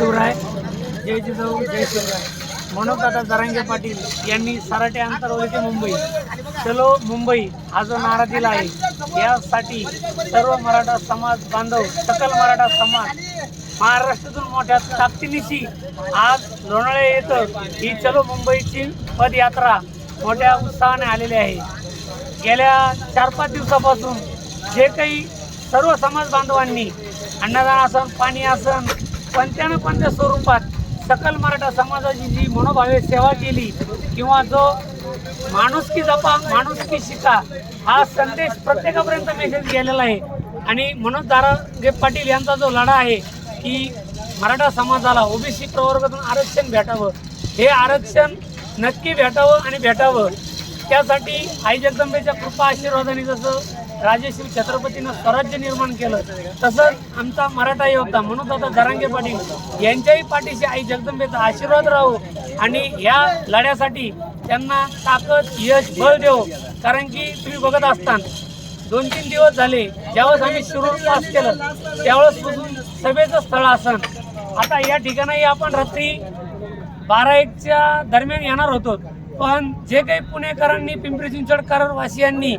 शिवराय. जय जिजाऊ जय शिवराय. म्हणून जरांगे पाटील यांनी सराटे अंतरवली मुंबई. चलो मुंबई हा जो नारा दिला आहे यासाठी सर्व मराठा समाज बांधव सकल मराठा समाज महाराष्ट्रातून मोठ्या ताकदीनिशी आज लोणाळे येतं. ही चलो मुंबईची पदयात्रा मोठ्या उत्साहाने आलेली आहे. गेल्या चार पाच दिवसापासून जे काही सर्व समाज बांधवांनी अन्नदान आसन पाणी आसन कोणत्या ना स्वरूपात सकल मराठा समाजाची जी मनोभावे सेवा केली किंवा जो माणुसकी जपा माणुसकी शिका हा संदेश प्रत्येकापर्यंत मेसेज गेलेला आहे. आणि मनोज दारागे पाटील यांचा जो लढा आहे की मराठा समाजाला ओबीसी प्रवर्गातून आरक्षण भेटावं हे आरक्षण नक्की भेटावं आणि भेटावं. त्यासाठी आई जगदंबेच्या कृपा आशीर्वादाने जसं राजेश्री छत्रपतीनं स्वराज्य निर्माण केलं. तसंच आमचा मराठा योद्धा म्हणून आता जरांगे पाटील यांच्याही पाठीशी आई जगदंबेचा आशीर्वाद राहू आणि या लढ्यासाठी त्यांना ताकद यश बळ देऊ कारण की तुम्ही बघत असताना दोन तीन दिवस झाले ज्यावेळेस आम्ही शिरूर पास केलं त्यावेळेस पासून सभेचं स्थळ आसन आता या ठिकाणी आपण रात्री बारा एकच्या दरम्यान येणार होतो. पण जे काही पुणेकरांनी पिंपरी चिंचवडकर वासियांनी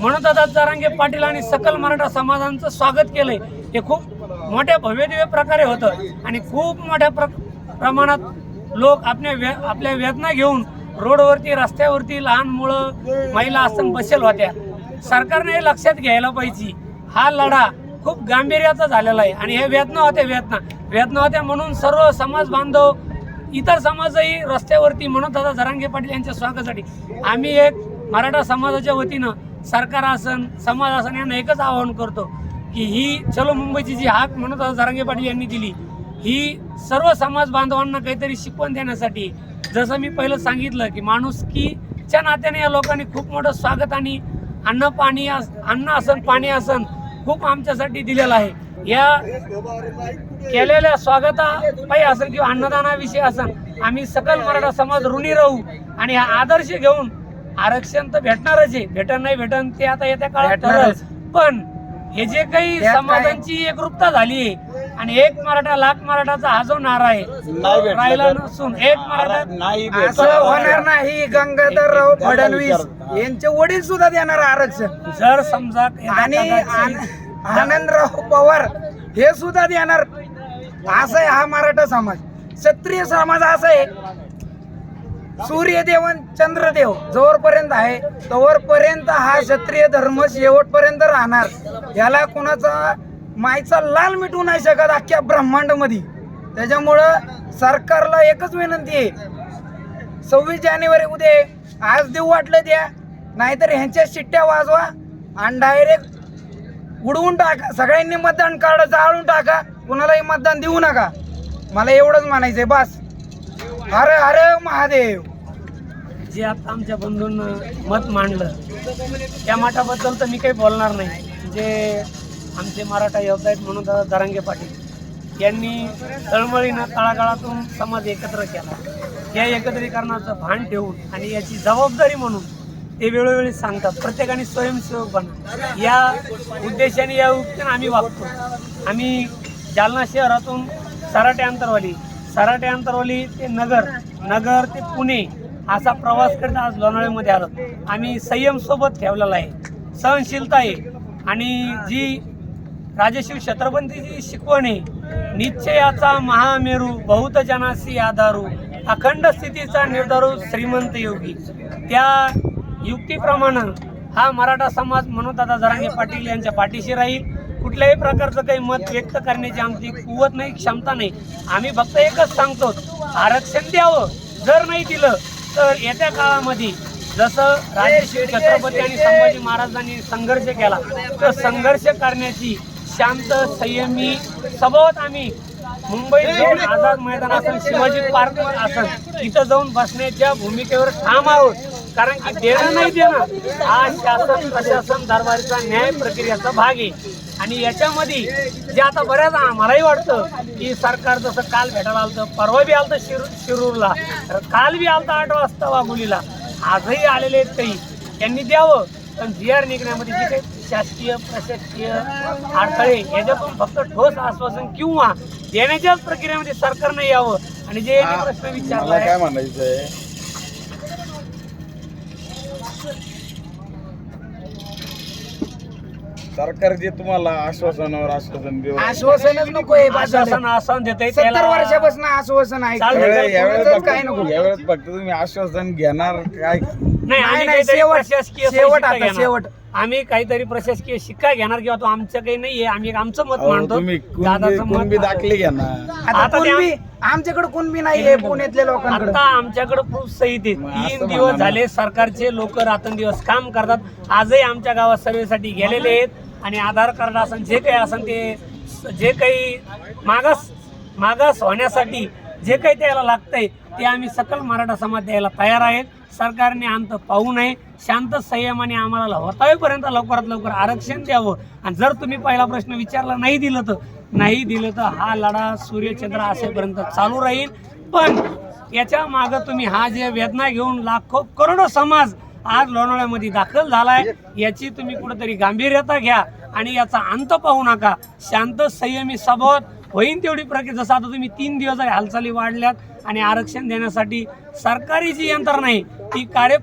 म्हणून दादा जरांगे पाटील आणि सकल मराठा समाजांचं स्वागत केलंय. हे खूप मोठ्या भव्यदिव्य प्रकारे होतं. आणि खूप मोठ्या प्र प्रमाणात लोक आपल्या व्य आपल्या वेदना घेऊन रोडवरती रस्त्यावरती लहान मुलं महिला असताना बसेल होत्या. सरकारने हे लक्षात घ्यायला पाहिजे. हा लढा खूप गांभीर्याचा झालेला आहे. आणि हे वेदना होत्या वेदना. वेदना होत्या म्हणून सर्व समाज बांधव इतर समाजही रस्त्यावरती म्हणून दादा जरांगे पाटील यांच्या स्वागतासाठी. आम्ही एक मराठा समाजाच्या वतीनं सरकार आसन समाज असन यांना एकच आवाहन करतो की ही चलो मुंबईची जी हाक म्हणून दादा पाटील यांनी दिली ही सर्व समाज बांधवांना काहीतरी शिकवण देण्यासाठी जसं मी पहिलं सांगितलं की माणुसकीच्या नात्याने या लोकांनी खूप मोठं स्वागत आणि अन्न पाणी अस- अन्न असन पाणी असन खूप आमच्यासाठी दिलेलं आहे. या केलेल्या स्वागतापाई असेल किंवा अन्नदानाविषयी असेल आम्ही सकल मराठा समाज ऋणी राहू आणि हा आदर्श घेऊन आरक्षण तर भेटणारच आहे. भेटन नाही भेटन ते आता येत्या काळात. पण हे जे काही समाजांची एकरूपता झाली आहे आणि एक मराठा लाख मराठाचा हा जो नारा आहे राहिला नसून एक मराठा नाही असं होणार नाही गंगाधरराव फडणवीस यांचे वडील सुद्धा देणार आरक्षण. जर समजा आणि आनंदराव पवार हे सुद्धा देणार. असं आहे हा मराठा समाज. क्षत्रिय समाज असा आहे. सूर्यदेव आणि चंद्रदेव जोवरपर्यंत आहे. तोवरपर्यंत हा क्षत्रिय धर्म शेवटपर्यंत राहणार. याला कोणाचा मायचा लाल मिटू नाही शकत अख्ख्या ब्रह्मांडमध्ये. त्याच्यामुळं सरकारला एकच विनंती आहे. सव्वीस जानेवारी उद्या आज देऊ वाटलं द्या. नाहीतर ह्यांच्या शिट्ट्या वाजवा आणि डायरेक्ट उडवून टाका. सगळ्यांनी मतदान कार्ड जाळून टाका. कुणालाही मतदान देऊ नका. मला एवढंच म्हणायचंय. बस. अरे अरे महादेव. जे आता आमच्या बंधूंना मत मांडलं त्या मठाबद्दल तर मी काही बोलणार नाही. जे आमचे मराठा योद्धा आहेत म्हणून दादा दरांगे पाटील यांनी तळमळीनं तळागाळातून समाज एकत्र केला. या एकत्रीकरणाचं भान ठेवून आणि याची जबाबदारी म्हणून ते वेळोवेळी सांगतात. प्रत्येकाने स्वयंसेवक बना. या उद्देशाने या उद्देशाने आम्ही वागतो. आम्ही जालना शहरातून सराटे अंतरवाली सराटे अंतरवाली ते नगर नगर ते पुणे असा प्रवास करत आज लोणावळीमध्ये आलो. आम्ही संयम सोबत ठेवलेला आहे. सहनशीलता आहे. आणि जी राजशिव छत्रपतीची शिकवण आहे निश्चयाचा महामेरू बहुत जनासी आधारू अखंड स्थितीचा निर्धारू श्रीमंत योगी. त्या युक्तीप्रमाणे हा मराठा समाज म्हणून दादा जरांगे पाटील यांच्या पाठीशी राहील. कुठल्याही प्रकारचं काही मत व्यक्त करण्याची आमची कुवत नाही क्षमता नाही. आम्ही फक्त एकच सांगतो आरक्षण द्यावं. जर नाही दिलं तर येत्या काळामध्ये जसं राजेश छत्रपती आणि संभाजी महाराजांनी संघर्ष केला तर संघर्ष करण्याची शांत संयमी स्वभावात आम्ही मुंबईत जाऊन आझाद मैदान असेल शिवाजी पार्क असेल इथं जाऊन बसण्याच्या भूमिकेवर ठाम आहोत. कारण की देणं नाही देणं हा शासन प्रशासन दरबारीचा न्याय प्रक्रियेचा भाग आहे. आणि याच्यामध्ये जे आता बऱ्याच आम्हालाही वाटतं की सरकार जसं काल भेटायला आलं परवा बी आलं शिर शिरूरला काल बी आलं आठ वाजता वाघोलीला आजही आलेले आहेत काही. त्यांनी द्यावं पण जी आर निघण्यामध्ये जी काही शासकीय प्रशासकीय अडथळे याच्यातून फक्त ठोस आश्वासन किंवा देण्याच्याच प्रक्रियेमध्ये सरकारनं यावं. आणि जे प्रश्न मला विचारलाय काय म्हणायचं आहे सरकार जे तुम्हाला आश्वासनावर आश्वासन देऊ आश्वासनच नको आश्वासन आश्वासन देते सत्तर वर्षापासून आश्वासन आहे. यावेळेस काय नको फक्त यावेळेस फक्त तुम्ही आश्वासन घेणार काय नाही नाही, शेवट- शेवट आता. शेवट. आम्ही काहीतरी प्रशासकीय शिक्का घेणार किंवा तो आमचं काही नाहीये आम्ही एक आमचं मत मांडतो तुम्ही कुणबी दादाचं मत कुणबी मांडतो. दाखले घेणार आता आता कुणबी आमच्याकडे कुणबी नाहीये पुण्यातल्या लोकांकडे आता आमच्याकडे प्रूफ सहित आहे. मग असं तीन म्हणा दिवस ना. झाले सरकारचे लोक रात्रंदिवस काम करतात आजही आमच्या गावात सर्वेसाठी गेलेले आहेत आणि आधार कार्ड असेल जे काही असेल ते स- जे काही मागास मागास होण्यासाठी जे काही त्याला लागतंय ते आम्ही सकल मराठा समाज द्यायला तयार आहेत सरकारने अंत पाहू नये. शांत संयमाने आम्हाला होतावेपर्यंत लवकरात लवकर आरक्षण द्यावं. आणि जर तुम्ही पहिला प्रश्न विचारला नाही दिलं तर नाही दिलं तर हा लढा सूर्यचंद्र असेपर्यंत चालू राहील. पण याच्या मागं तुम्ही हा जे वेदना घेऊन लाखो करोडो समाज आज लोणावळ्यामध्ये दाखल झालाय याची तुम्ही कुठेतरी गांभीर्यता घ्या आणि याचा अंत पाहू नका. शांत संयमी स्वभावात होईन तेवढी प्रक्रिया. जसं आता तुम्ही तीन दिवस झाले हालचाली वाढल्यात आणि आरक्षण देण्यासाठी सरकारी जी यंत्रणा आहे ती कार्य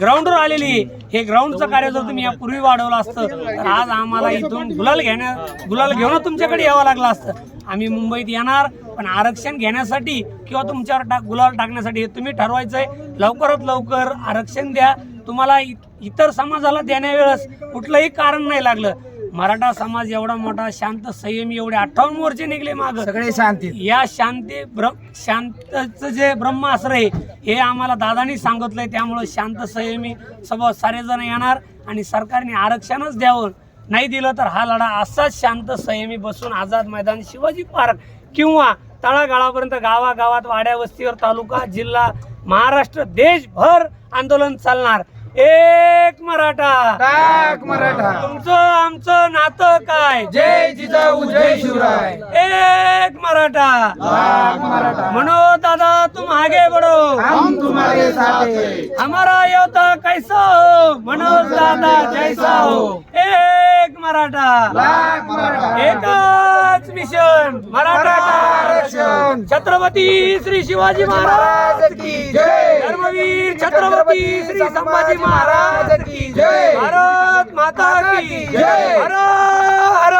ग्राउंडवर आलेली आहे. हे ग्राउंडचं कार्य जर तुम्ही यापूर्वी वाढवलं असतं तर आज आम्हाला इथून गुलाल घेण्या गुलाल घेऊन तुमच्याकडे यावं लागलं असतं. आम्ही मुंबईत येणार पण आरक्षण घेण्यासाठी किंवा तुमच्यावर टाक गुलाल टाकण्यासाठी हे तुम्ही ठरवायचं आहे लवकरात लवकर आरक्षण द्या. तुम्हाला इ- इतर समाजाला देण्यावेळेस कुठलंही कारण नाही लागलं. मराठा समाज एवढा मोठा शांत संयमी एवढे अठ्ठावन्न मोर्चे निघले माग. सगळे शांतीत या शांती ब्र शांतचं जे ब्रह्मास्त्र आहे हे आम्हाला दादानी सांगितलंय. त्यामुळं शांत संयमी स्वभाव सारेजण येणार आणि सरकारने आरक्षणच द्यावं. नाही दिलं तर हा लढा असाच शांत संयमी बसून आझाद मैदान शिवाजी पार्क किंवा तळागाळापर्यंत गावागावात वाड्या वस्तीवर तालुका जिल्हा महाराष्ट्र देशभर आंदोलन चालणार. एक मराठा. टाक मराठा. तुमचं आमचं नातं काय? जय जिजाऊ जय शिवराय. एक मराठा. मराठा. मनोज दादा तुम आगे बढ़ो. हम तुम्हारे साथ हैं. हमारा योद्धा कैसा हो? मनोज दादा जैसा हो. एक मराठा. मराठा. एकच मिशन मराठा. छत्रपती श्री शिवाजी महाराज की जय धर्मवीर छत्रपती श्री संभाजी महाराज की जय भारत माता की जय. हर हर